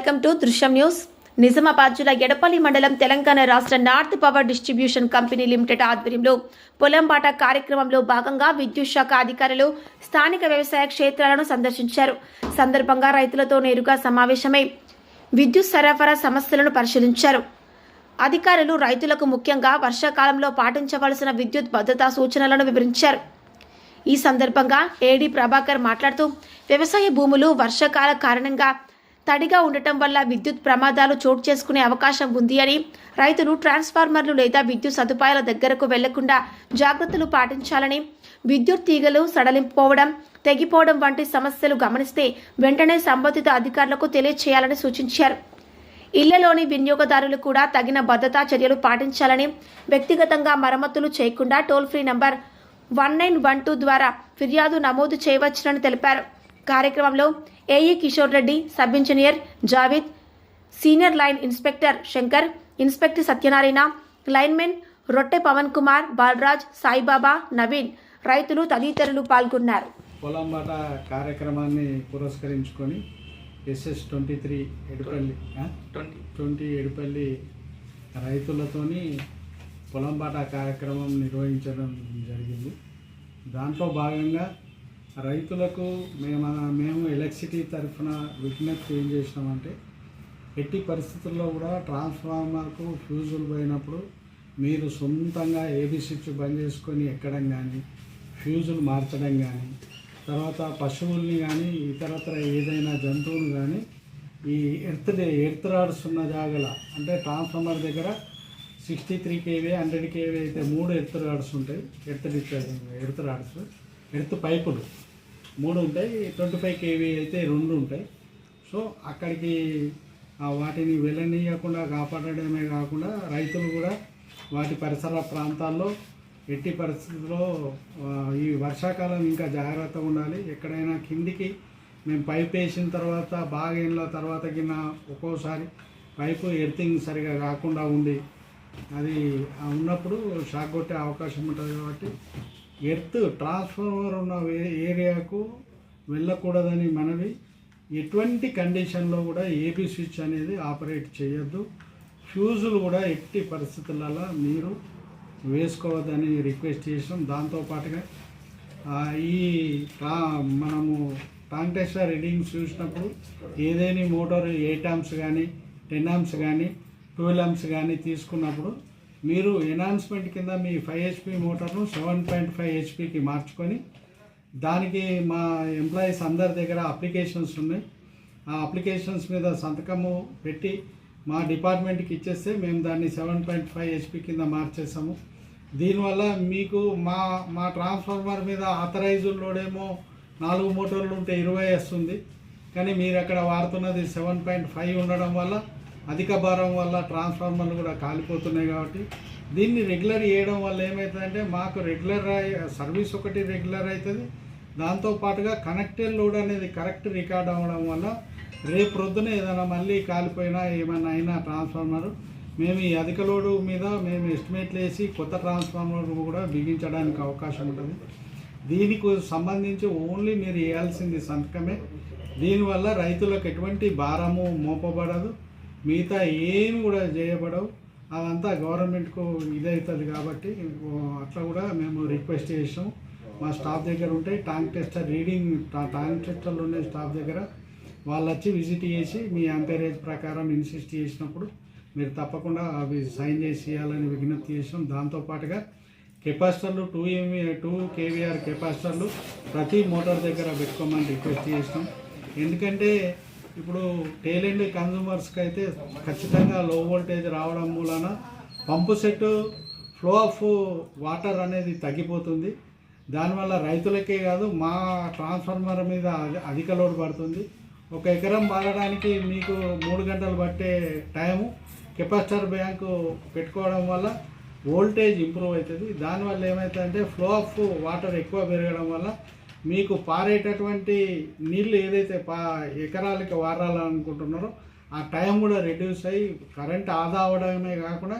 Welcome to Drishyam news. Nizamabad జిల్లా ఎడపల్లి మండలం తెలంగాణ రాష్ట్ర north power distribution company limited ఆధ్వర్యంలో పొలంబాట కార్యక్రమంలో భాగంగా విద్యుత్ శాఖ అధికారులు స్థానిక వ్యవసాయ క్షేత్రాలను సందర్శించారు. సందర్భంగా రైతులతో నేరుగా సమావేశమై విద్యుత్ సరఫరా సమస్యలను పరిశీలించారు. అధికారులు రైతులకు ముఖ్యంగా వర్షాకాలంలో పాటించవలసిన విద్యుత్ భద్రతా సూచనలను వివరించారు. ఈ సందర్భంగా ఏడీ ప్రభాకర్ మాట్లాడుతూ వ్యవసాయ భూములు వర్షాకాల కారణంగా తడిగా ఉండటం వల్ల విద్యుత్ ప్రమాదాలు చోటు చేసుకునే అవకాశం ఉంది అని రైతులు ట్రాన్స్ఫార్మర్లు లేదా విద్యుత్ సదుపాయాల దగ్గరకు వెళ్ళకుండా జాగ్రత్తలు పాటించాలని విద్యుత్ తీగలు సడలింపుకోవడం తెగిపోవడం వంటి సమస్యలు గమనిస్తే వెంటనే సంబంధిత అధికారులకు తెలియచేయాలని సూచించారు. ఇళ్ళలోని వినియోగదారులు కూడా తగిన భద్రతా చర్యలు పాటించాలని వ్యక్తిగతంగా మరమ్మతులు చేయకుండా toll free number one nine one two ద్వారా ఫిర్యాదు నమోదు చేయవచ్చునని తెలిపారు. కార్యక్రమంలో AE Kishore Reddy sub engineer Javed senior line inspector Shankar inspector Satyanarayana linemen Rotte Pavan Kumar Balraj Saibaba Naveen రైతులు తదితరులు పాల్గొన్నారు. పొలంబాట కార్యక్రమాన్ని పురస్కరించుకొని SS twenty three Edupalli twenty. Edupalli రైతులతోని Polambata కార్యక్రమం నిర్వహించడం జరిగింది. దాంట్లో భాగంగా రైతులకు మేము మేము ఎలక్ట్రిసిటీ తరఫున విజ్ఞప్తి ఏం చేసినామంటే ఎట్టి పరిస్థితుల్లో కూడా ట్రాన్స్ఫార్మర్కు ఫ్యూజులు పోయినప్పుడు మీరు సొంతంగా ఏబీ స్విచ్ బంద్ చేసుకొని ఎక్కడం కానీ ఫ్యూజులు మార్చడం కానీ తర్వాత పశువుల్ని కానీ ఇతరత్ర ఏదైనా జంతువులు కానీ ఈ ఎర్త్ ఎర్త్ రాడ్స్ ఉన్న జాగల అంటే ట్రాన్స్ఫార్మర్ దగ్గర sixty three KV hundred KV అయితే మూడు ఎర్త్ రాడ్స్ ఉంటాయి earth discharge earth rods. Earth పైపులు. మూడు ఉంటాయి ట్వంటీ ఫైవ్ కేవీ అయితే రెండు ఉంటాయి. సో అక్కడికి వాటిని వెళ్ళనీయకుండా కాపాడడమే కాకుండా రైతులు కూడా వాటి పరిసర ప్రాంతాల్లో ఎట్టి పరిస్థితుల్లో ఈ వర్షాకాలం ఇంకా జాగ్రత్తగా ఉండాలి. ఎక్కడైనా కిందికి మేము పైప్ వేసిన తర్వాత బాగా ఏళ్ళ తర్వాత కింద ఒక్కోసారి పైపు ఎర్తింగ్ సరిగా కాకుండా ఉండి అది ఉన్నప్పుడు షాక్ కొట్టే అవకాశం ఉంటుంది కాబట్టి ఎర్త్ ట్రాన్స్ఫార్మర్ ఉన్న ఏరియాకు వెళ్ళకూడదని మనవి. ఎటువంటి కండిషన్లో కూడా ఏబీ స్విచ్ అనేది ఆపరేట్ చేయొద్దు. ఫ్యూజులు కూడా ఎట్టి పరిస్థితులలో మీరు వేసుకోవద్దని రిక్వెస్ట్ చేసాం దాంతోపాటుగా ఈ ట్రా మనము టాంక్ టెస్టర్ రీడింగ్స్ చూసినప్పుడు ఏదైనా మోటార్ ఎయిట్ ఆమ్స్ కానీ టెన్ ఆమ్స్ కానీ ట్వెల్వ్ ఆమ్స్ కానీ తీసుకున్నప్పుడు మీరు ఎనాన్స్మెంట్ కింద మీ ఫైవ్ హెచ్పి మోటార్ను సెవెన్ పాయింట్ ఫైవ్ హెచ్పికి మార్చుకొని దానికి మా ఎంప్లాయీస్ అందరి దగ్గర అప్లికేషన్స్ ఉన్నాయి. ఆ అప్లికేషన్స్ మీద సంతకము పెట్టి మా డిపార్ట్మెంట్కి ఇచ్చేస్తే మేము దాన్ని సెవెన్ పాయింట్ ఫైవ్ హెచ్పి కింద మార్చేసాము. దీనివల్ల మీకు మా మా ట్రాన్స్ఫార్మర్ మీద ఆథరైజ్డ్ లోడేమో నాలుగు మోటార్లు ఉంటే ఇరవై వస్తుంది. కానీ మీరు అక్కడ వాడుతున్నది సెవెన్ పాయింట్ ఫైవ్ ఉండడం వల్ల అధిక భారం వల్ల ట్రాన్స్ఫార్మర్లు కూడా కాలిపోతున్నాయి కాబట్టి దీన్ని రెగ్యులర్ చేయడం వల్ల ఏమవుతుందంటే మాకు రెగ్యులర్ సర్వీస్ ఒకటి రెగ్యులర్ అవుతుంది. దాంతో పాటుగా కనెక్టెడ్ లోడ్ అనేది కరెక్ట్ రికార్డ్ అవ్వడం వల్ల రేపు రొద్దున ఏదైనా మళ్ళీ కాలిపోయినా ఏమైనా అయినా ట్రాన్స్ఫార్మర్ మేము ఈ అధిక లోడు మీద మేము ఎస్టిమేట్లు వేసి కొత్త ట్రాన్స్ఫార్మర్ కూడా బిగించడానికి అవకాశం ఉంటుంది. దీనికి సంబంధించి ఓన్లీ మీరు వేయాల్సింది సంతకమే. దీనివల్ల రైతులకు ఎటువంటి భారము మోపబడదు. మిగతా ఏమి కూడా చేయబడవు. అదంతా గవర్నమెంట్కు ఇదవుతుంది కాబట్టి అట్లా కూడా మేము రిక్వెస్ట్ చేసాం మా స్టాఫ్ దగ్గర ఉంటే tong tester reading tank tong టెస్టర్లు ఉండే స్టాఫ్ దగ్గర. వాళ్ళు వచ్చి విజిట్ చేసి మీ అంపేరేజ్ ప్రకారం ఇన్సిస్ట్ చేసినప్పుడు మీరు తప్పకుండా అవి సైన్ చేసి ఇవ్వాలని విజ్ఞప్తి చేసాం దాంతోపాటుగా కెపాసిటర్లు టూ ఎంవీ టూ కేవీఆర్ కెపాసిటర్లు ప్రతి మోటార్ దగ్గర పెట్టుకోమని రిక్వెస్ట్ చేసినాం. ఎందుకంటే ఇప్పుడు టేల్ కన్జ్యూమర్స్కి అయితే ఖచ్చితంగా లో వోల్టేజ్ రావడం మూలన pump set flow of water అనేది తగ్గిపోతుంది. దానివల్ల రైతులకే కాదు మా ట్రాన్స్ఫార్మర్ మీద అధిక లోడ్ పడుతుంది. ఒక ఎకరం వాడడానికి మీకు మూడు గంటలు పట్టే టైము కెపాసిటర్ బ్యాంకు పెట్టుకోవడం వల్ల వోల్టేజ్ ఇంప్రూవ్ అవుతుంది. దానివల్ల ఏమవుతుందంటే ఫ్లో ఆఫ్ వాటర్ ఎక్కువ పెరగడం వల్ల మీకు పారేటటువంటి నీళ్ళు ఏదైతే పా ఎకరాలకి వారాలనుకుంటున్నారో ఆ టైం కూడా రెడ్యూస్ అయ్యి కరెంట్ ఆదా అవడమే కాకుండా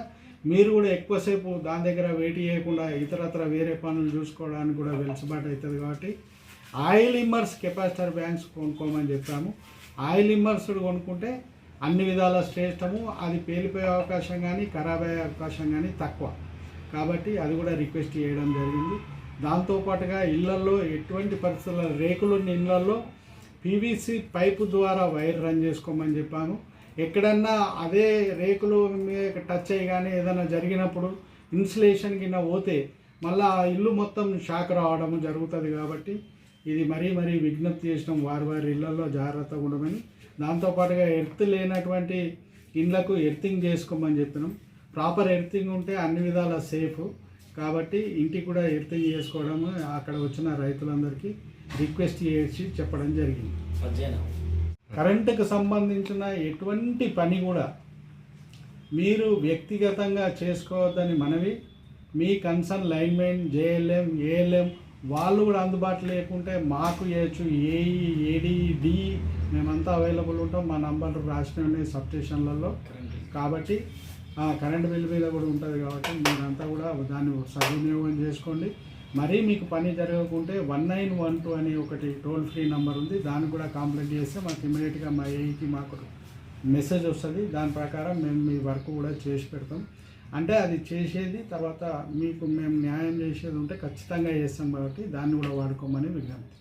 మీరు కూడా ఎక్కువసేపు దాని దగ్గర వెయిట్ చేయకుండా ఇతరత్ర వేరే పనులు చూసుకోవడానికి కూడా వెలుసుబాటు అవుతుంది కాబట్టి ఆయిల్ ఇమ్మర్స్ కెపాసిటర్ బ్యాంక్స్ కొనుక్కోమని చెప్పాము. ఆయిల్ ఇమ్మర్స్ కొనుక్కుంటే అన్ని విధాల శ్రేష్టము. అది పేలిపోయే అవకాశం కానీ ఖరాబ్ అయ్యే అవకాశం కానీ తక్కువ. కాబట్టి అది కూడా రిక్వెస్ట్ చేయడం జరిగింది. దాంతోపాటుగా ఇళ్ళలో ఎటువంటి పరిస్థితుల్లో రేకులు ఉన్న ఇళ్ళలో పీవీసీ పైపు ద్వారా వైర్ రన్ చేసుకోమని చెప్పాను. ఎక్కడన్నా అదే రేకులు మీద టచ్ అయ్యి కానీ ఏదైనా జరిగినప్పుడు ఇన్సులేషన్ కింద పోతే మళ్ళీ ఆ ఇల్లు మొత్తం షాక్ రావడం జరుగుతుంది కాబట్టి ఇది మరీ మరీ విజ్ఞప్తి చేసినాం వారి వారి ఇళ్ళలో జాగ్రత్తగా ఉండమని. దాంతోపాటుగా ఎర్త్ లేనటువంటి ఇండ్లకు ఎర్తింగ్ చేసుకోమని చెప్పినాం. ప్రాపర్ ఎర్తింగ్ ఉంటే అన్ని విధాల సేఫ్ కాబట్టి ఇంటికి కూడా ఎర్తింగ్ చేసుకోవడం అక్కడ వచ్చిన రైతులందరికీ రిక్వెస్ట్ చేసి చెప్పడం జరిగింది. కరెంటుకు సంబంధించిన ఎటువంటి పని కూడా మీరు వ్యక్తిగతంగా చేసుకోవద్దని మనవి. మీ కన్సర్న్ లైన్మెన్ జేఎల్ఎం ఏఎల్ఎం వాళ్ళు కూడా అందుబాటులో లేకుంటే మాకు చేయొచ్చు ఏఈ ఏడి డి మేమంతా అవైలబుల్ ఉంటాం. మా నంబర్ రాసిన సబ్ స్టేషన్లలో. కాబట్టి కరెంట్ బిల్ మీద కూడా ఉంటుంది కాబట్టి మీరంతా కూడా దాన్ని సద్వినియోగం చేసుకోండి. మరీ మీకు పని జరగకుంటే వన్ నైన్ వన్ టూ అనే ఒకటి టోల్ ఫ్రీ నెంబర్ ఉంది. దాన్ని కూడా కంప్లైంట్ చేస్తే మాకు ఇమీడియట్గా మా ఏఈకి మాకు మెసేజ్ వస్తుంది. దాని ప్రకారం మేము మీ వర్క్ కూడా చేసి పెడతాం. అంటే అది చేసేది తర్వాత మీకు మేము న్యాయం చేసేది ఉంటే ఖచ్చితంగా చేస్తాం కాబట్టి దాన్ని కూడా వాడుకోమని విజ్ఞప్తి.